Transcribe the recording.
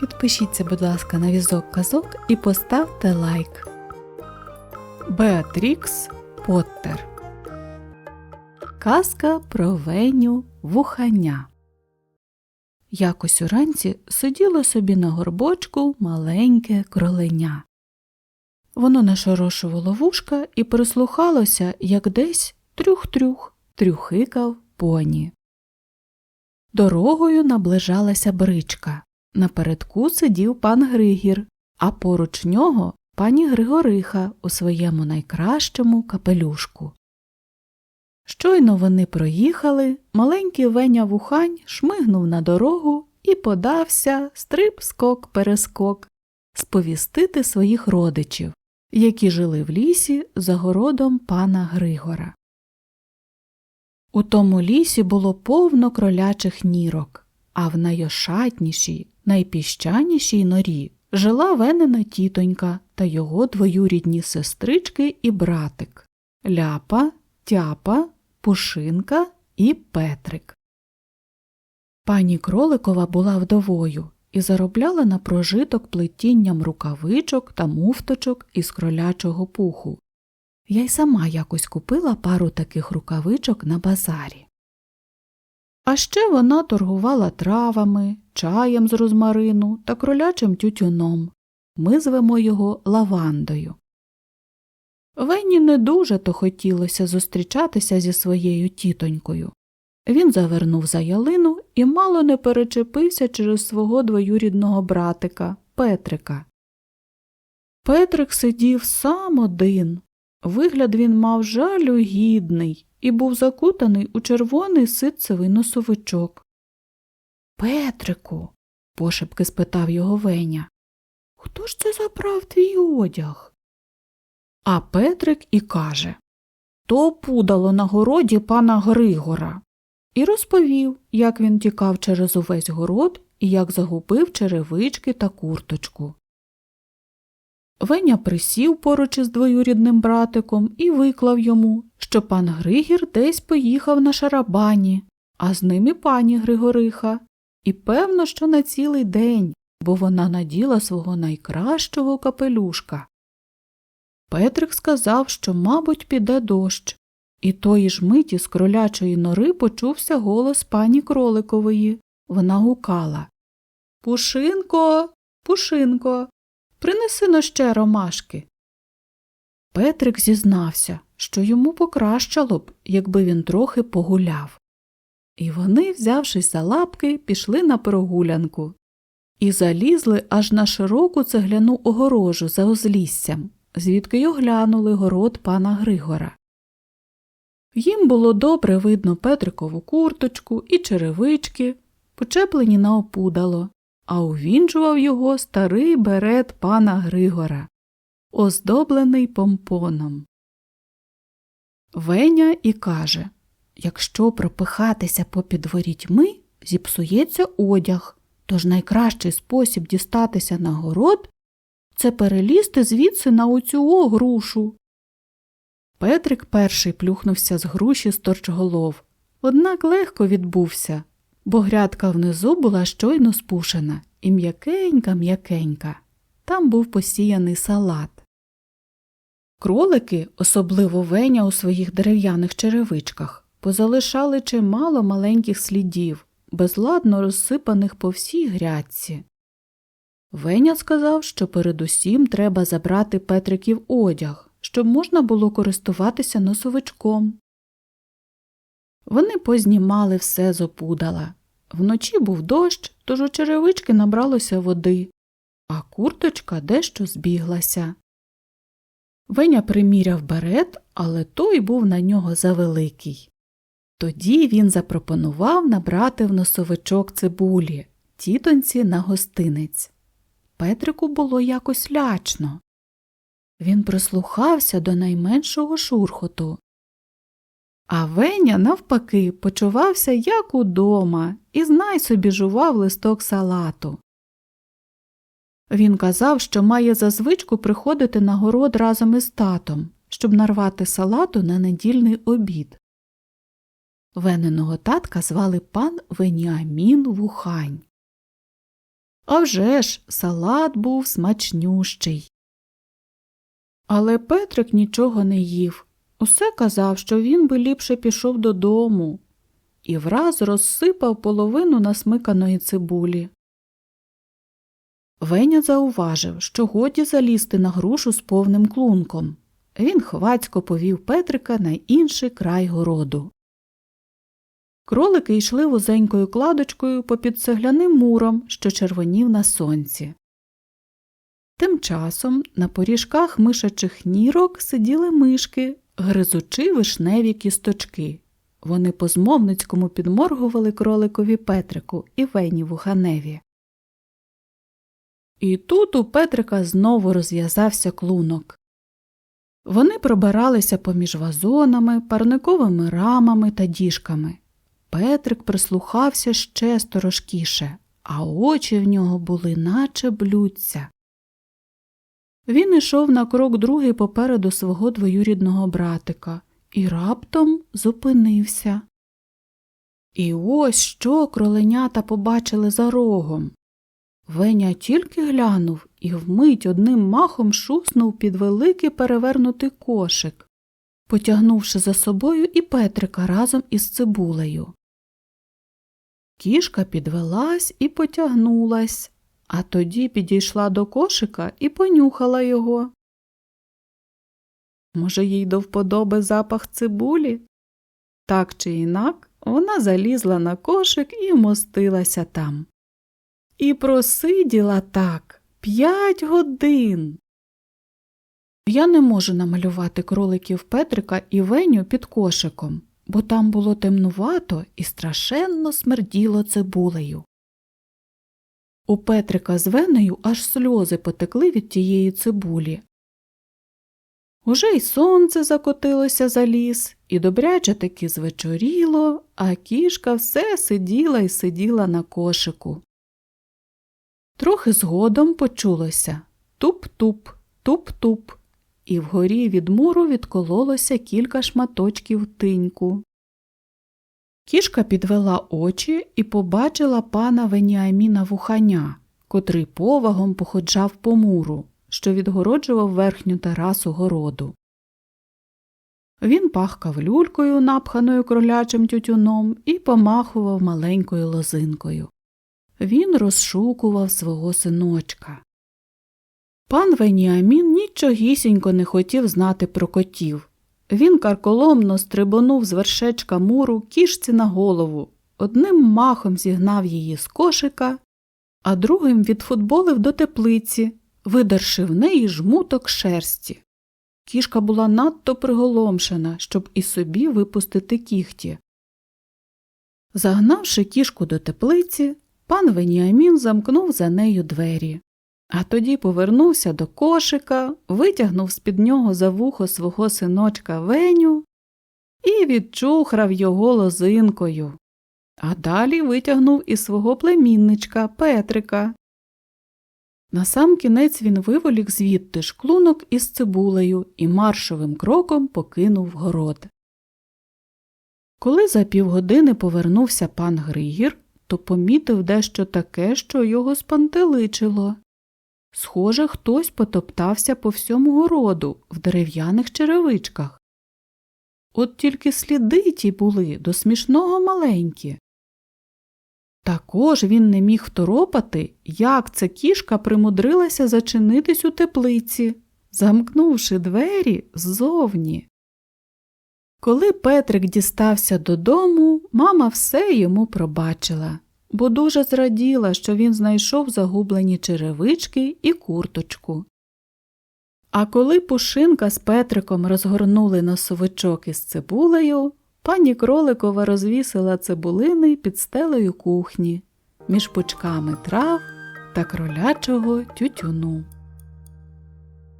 Підпишіться, будь ласка, на візок казок і поставте лайк. Беатрікс Поттер Казка про Веню вухання. Якось уранці сиділо собі на горбочку маленьке кроленя. Воно нашорошувало вушка і прислухалося, як десь трюх-трюх трюхикав поні. Дорогою наближалася бричка. Напередку сидів пан Григір, а поруч нього пані Григориха у своєму найкращому капелюшку. Щойно вони проїхали, маленький Веня вухань шмигнув на дорогу і подався стрип скок перескок сповістити своїх родичів, які жили в лісі за городом пана Григора. У тому лісі було повно кролячих нірок, а в найошатнішій, найпіщанішій норі жила венена тітонька та його двоюрідні сестрички і братик Ляпа, Тяпа, Пушинка і Петрик. Пані Кроликова була вдовою і заробляла на прожиток плетінням рукавичок та муфточок із кролячого пуху. Я й сама якось купила пару таких рукавичок на базарі. А ще вона торгувала травами, чаєм з розмарину та кролячим тютюном. Ми звемо його лавандою. Венні не дуже то хотілося зустрічатися зі своєю тітонькою. Він завернув за ялину і мало не перечепився через свого двоюрідного братика Петрика. Петрик сидів сам один. Вигляд він мав жалюгідний і був закутаний у червоний ситцевий носовичок. Петрику, пошепки спитав його Веня, хто ж це забрав твій одяг? А Петрик і каже То пудало на городі пана Григора. І розповів, як він тікав через увесь город і як загубив черевички та курточку. Веня присів поруч із двоюрідним братиком і виклав йому, що пан Григір десь поїхав на шарабані, а з ним і пані Григориха, і певно, що на цілий день, бо вона наділа свого найкращого капелюшка. Петрик сказав, що, мабуть, піде дощ, і тої ж миті з кролячої нори почувся голос пані Кроликової. Вона гукала. Пушинко, Пушинко, принеси но ще ромашки. Петрик зізнався, що йому покращало б, якби він трохи погуляв. І вони, взявшись за лапки, пішли на прогулянку і залізли аж на широку цегляну огорожу за озліссям, звідки й оглянули город пана Григора. Їм було добре видно Петрикову курточку і черевички, почеплені на опудало, а увінчував його старий берет пана Григора, оздоблений помпоном. Веня і каже Якщо пропихатися попід ворітьми, зіпсується одяг, тож найкращий спосіб дістатися на город це перелізти звідси на оцю огрушу. Петрик перший плюхнувся з груші з торчголов, однак легко відбувся, бо грядка внизу була щойно спушена і м'якенька м'якенька. Там був посіяний салат. Кролики, особливо веня у своїх дерев'яних черевичках, позалишали чимало маленьких слідів, безладно розсипаних по всій грядці. Веня сказав, що передусім треба забрати Петриків одяг, щоб можна було користуватися носовичком. Вони познімали все з опудала. Вночі був дощ, тож у черевички набралося води, а курточка дещо збіглася. Веня приміряв берет, але той був на нього завеликий. Тоді він запропонував набрати в носовичок цибулі, тітоньці на гостинець. Петрику було якось лячно. Він прислухався до найменшого шурхоту. А Веня, навпаки, почувався як удома і знай собі жував листок салату. Він казав, що має за звичку приходити на город разом із татом, щоб нарвати салату на недільний обід. Вениного татка звали пан Веніамін Вухань. А вже ж салат був смачнющий. Але Петрик нічого не їв. Усе казав, що він би ліпше пішов додому, і враз розсипав половину насмиканої цибулі. Веня зауважив, що годі залізти на грушу з повним клунком. Він хвацько повів Петрика на інший край городу. Кролики йшли вузенькою кладочкою попід цегляним муром, що червонів на сонці. Тим часом на поріжках мишачих нірок сиділи мишки, гризучи вишневі кісточки. Вони по змовницькому підморгували кроликові Петрику і Вені Вуханеві. І тут у Петрика знову розв'язався клунок. Вони пробиралися поміж вазонами, парниковими рамами та діжками. Петрик прислухався ще сторожкіше, а очі в нього були, наче блюдця. Він ішов на крок другий попереду свого двоюрідного братика і раптом зупинився. І ось що кроленята побачили за рогом. Веня тільки глянув і вмить одним махом шуснув під великий перевернутий кошик, потягнувши за собою і Петрика разом із цибулею. Кішка підвелась і потягнулась, а тоді підійшла до кошика і понюхала його. Може, їй до вподоби запах цибулі? Так чи інак, вона залізла на кошик і вмостилася там. І просиділа так п'ять годин. Я не можу намалювати кроликів Петрика і Веню під кошиком, бо там було темнувато і страшенно смерділо цибулею. У Петрика з Венею аж сльози потекли від тієї цибулі. Уже й сонце закотилося за ліс, і добряче таки звечоріло, а кішка все сиділа і сиділа на кошику. Трохи згодом почулося туп-туп, туп-туп, і вгорі від муру відкололося кілька шматочків тиньку. Кішка підвела очі і побачила пана Веніаміна вуханя, котрий повагом походжав по муру, що відгороджував верхню терасу городу. Він пахкав люлькою, напханою кролячим тютюном, і помахував маленькою лозинкою. Він розшукував свого синочка. Пан Веніамін нічогісінько не хотів знати про котів. Він карколомно стрибонув з вершечка муру кішці на голову, одним махом зігнав її з кошика, а другим відфутболив до теплиці, видерши в неї жмуток шерсті. Кішка була надто приголомшена, щоб і собі випустити кіхті. Загнавши кішку до теплиці, пан Веніамін замкнув за нею двері. А тоді повернувся до кошика, витягнув з під нього за вухо свого синочка Веню і відчухрав його лозинкою, а далі витягнув і свого племінничка Петрика. Насамкінець він виволік звідти шклунок із цибулею і маршовим кроком покинув город. Коли за півгодини повернувся пан Григір, то помітив дещо таке, що його спантеличило. Схоже, хтось потоптався по всьому городу в дерев'яних черевичках. От тільки сліди ті були до смішного маленькі. Також він не міг второпати, як ця кішка примудрилася зачинитись у теплиці, замкнувши двері ззовні. Коли Петрик дістався додому, мама все йому пробачила бо дуже зраділа, що він знайшов загублені черевички і курточку. А коли Пушинка з Петриком розгорнули носовичок із цибулею, пані Кроликова розвісила цибулини під стелею кухні між пучками трав та кролячого тютюну.